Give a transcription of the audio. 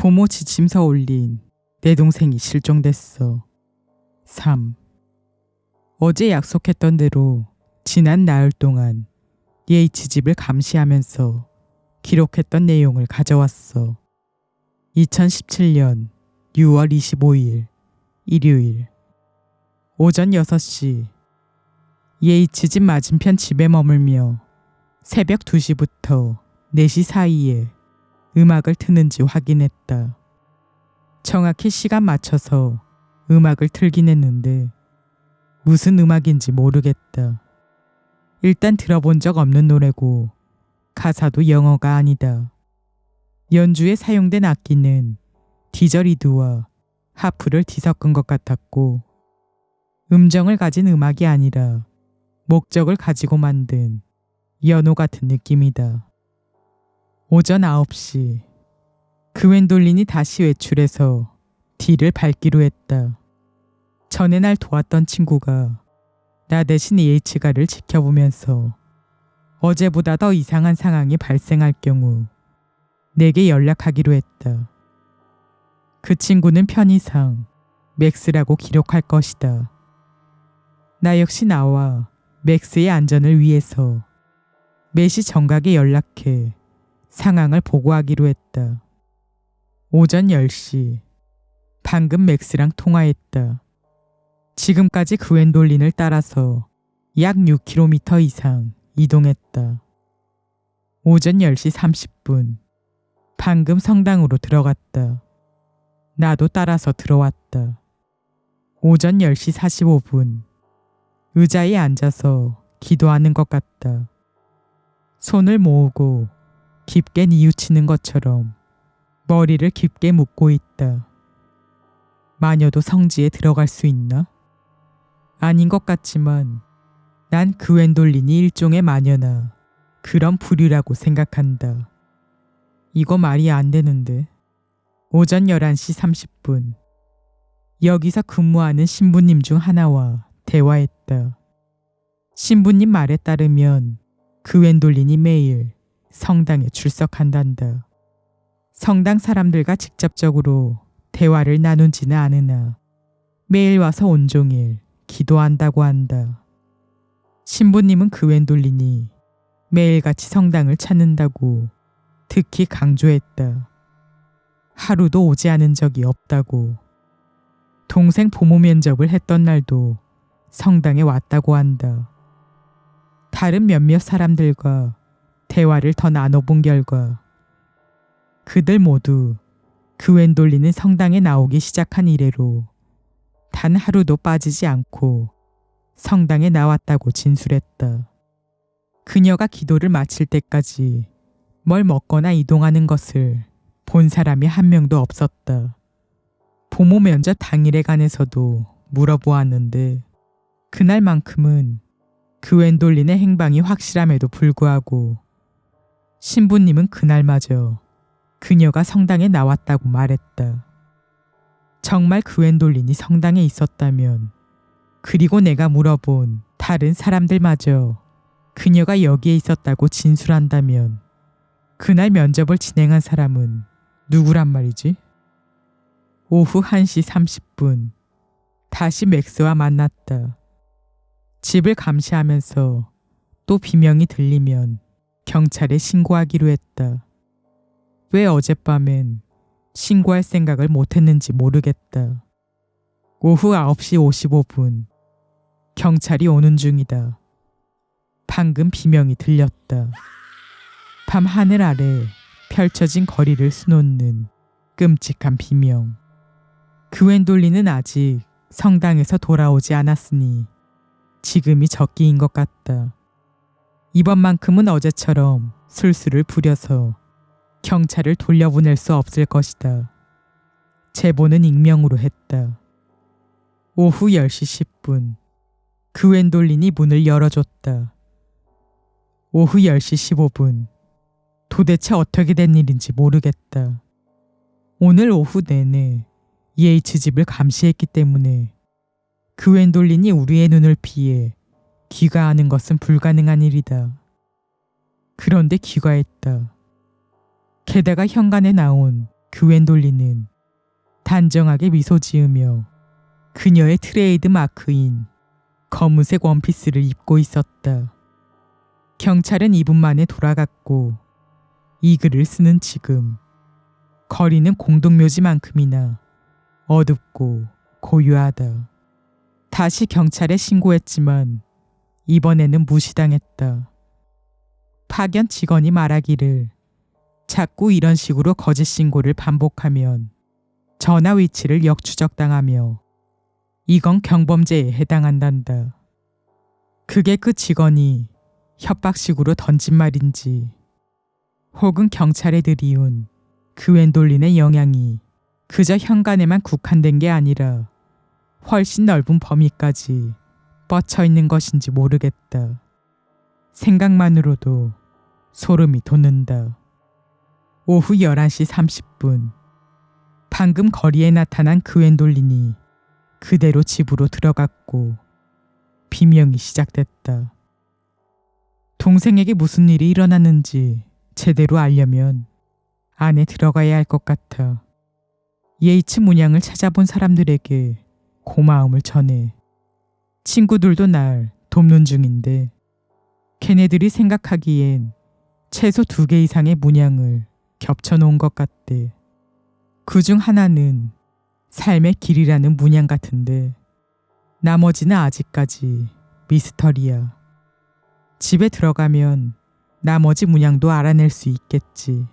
부모 지침서 올린 내 동생이 실종됐어. 3. 어제 약속했던 대로 지난 나흘 동안 예이치 집을 감시하면서 기록했던 내용을 가져왔어. 2017년 6월 25일 일요일 오전 6시 예이치 집 맞은편 집에 머물며 새벽 2시부터 4시 사이에 음악을 트는지 확인했다. 정확히 시간 맞춰서 음악을 틀긴 했는데 무슨 음악인지 모르겠다. 일단 들어본 적 없는 노래고 가사도 영어가 아니다. 연주에 사용된 악기는 디저리드와 하프를 뒤섞은 것 같았고 음정을 가진 음악이 아니라 목적을 가지고 만든 연호 같은 느낌이다. 오전 9시 그웬돌린이 다시 외출해서 뒤를 밟기로 했다. 전에 날 도왔던 친구가 나 대신 예이치가를 지켜보면서 어제보다 더 이상한 상황이 발생할 경우 내게 연락하기로 했다. 그 친구는 편의상 맥스라고 기록할 것이다. 나 역시 나와 맥스의 안전을 위해서 매시 정각에 연락해 상황을 보고하기로 했다. 오전 10시 방금 맥스랑 통화했다. 지금까지 그웬돌린을 따라서 약 6km 이상 이동했다. 오전 10시 30분 방금 성당으로 들어갔다. 나도 따라서 들어왔다. 오전 10시 45분 의자에 앉아서 기도하는 것 같다. 손을 모으고 깊게 뉘우치는 것처럼 머리를 깊게 묶고 있다. 마녀도 성지에 들어갈 수 있나? 아닌 것 같지만 난 그웬돌린이 일종의 마녀나 그런 부류라고 생각한다. 이거 말이 안 되는데. 오전 11시 30분. 여기서 근무하는 신부님 중 하나와 대화했다. 신부님 말에 따르면 그웬돌린이 매일 성당에 출석한단다. 성당 사람들과 직접적으로 대화를 나눈지는 않으나 매일 와서 온종일 기도한다고 한다. 신부님은 그 웬돌린이 매일같이 성당을 찾는다고 특히 강조했다. 하루도 오지 않은 적이 없다고. 동생 부모 면접을 했던 날도 성당에 왔다고 한다. 다른 몇몇 사람들과 대화를 더 나눠본 결과 그들 모두 그 웬돌리는 성당에 나오기 시작한 이래로 단 하루도 빠지지 않고 성당에 나왔다고 진술했다. 그녀가 기도를 마칠 때까지 뭘 먹거나 이동하는 것을 본 사람이 한 명도 없었다. 부모 면접 당일에 관해서도 물어보았는데 그날만큼은 그 웬돌린의 행방이 확실함에도 불구하고 신부님은 그날마저 그녀가 성당에 나왔다고 말했다. 정말 그웬돌린이 성당에 있었다면 그리고 내가 물어본 다른 사람들마저 그녀가 여기에 있었다고 진술한다면 그날 면접을 진행한 사람은 누구란 말이지? 오후 1시 30분 다시 맥스와 만났다. 집을 감시하면서 또 비명이 들리면 경찰에 신고하기로 했다. 왜 어젯밤엔 신고할 생각을 못했는지 모르겠다. 오후 9시 55분 경찰이 오는 중이다. 방금 비명이 들렸다. 밤 하늘 아래 펼쳐진 거리를 수놓는 끔찍한 비명. 그웬돌리는 아직 성당에서 돌아오지 않았으니 지금이 적기인 것 같다. 이번만큼은 어제처럼 술수를 부려서 경찰을 돌려보낼 수 없을 것이다. 제보는 익명으로 했다. 오후 10시 10분 그웬돌린이 문을 열어줬다. 오후 10시 15분 도대체 어떻게 된 일인지 모르겠다. 오늘 오후 내내 예이츠 집을 감시했기 때문에 그웬돌린이 우리의 눈을 피해 귀가하는 것은 불가능한 일이다. 그런데 귀가했다. 게다가 현관에 나온 그웬돌리는 단정하게 미소 지으며 그녀의 트레이드 마크인 검은색 원피스를 입고 있었다. 경찰은 2분 만에 돌아갔고 이 글을 쓰는 지금 거리는 공동묘지만큼이나 어둡고 고요하다. 다시 경찰에 신고했지만 이번에는 무시당했다. 파견 직원이 말하기를 자꾸 이런 식으로 거짓 신고를 반복하면 전화 위치를 역추적당하며 이건 경범죄에 해당한단다. 그게 그 직원이 협박식으로 던진 말인지 혹은 경찰에 들이운 그 웬돌린의 영향이 그저 현관에만 국한된 게 아니라 훨씬 넓은 범위까지 뻗쳐 있는 것인지 모르겠다. 생각만으로도 소름이 돋는다. 오후 11시 30분. 방금 거리에 나타난 그웬돌린이 그대로 집으로 들어갔고 비명이 시작됐다. 동생에게 무슨 일이 일어났는지 제대로 알려면 안에 들어가야 할 것 같아. 예이츠 문양을 찾아본 사람들에게 고마움을 전해. 친구들도 날 돕는 중인데 걔네들이 생각하기엔 최소 두 개 이상의 문양을 겹쳐 놓은 것 같대. 그 중 하나는 삶의 길이라는 문양 같은데 나머지는 아직까지 미스터리야. 집에 들어가면 나머지 문양도 알아낼 수 있겠지.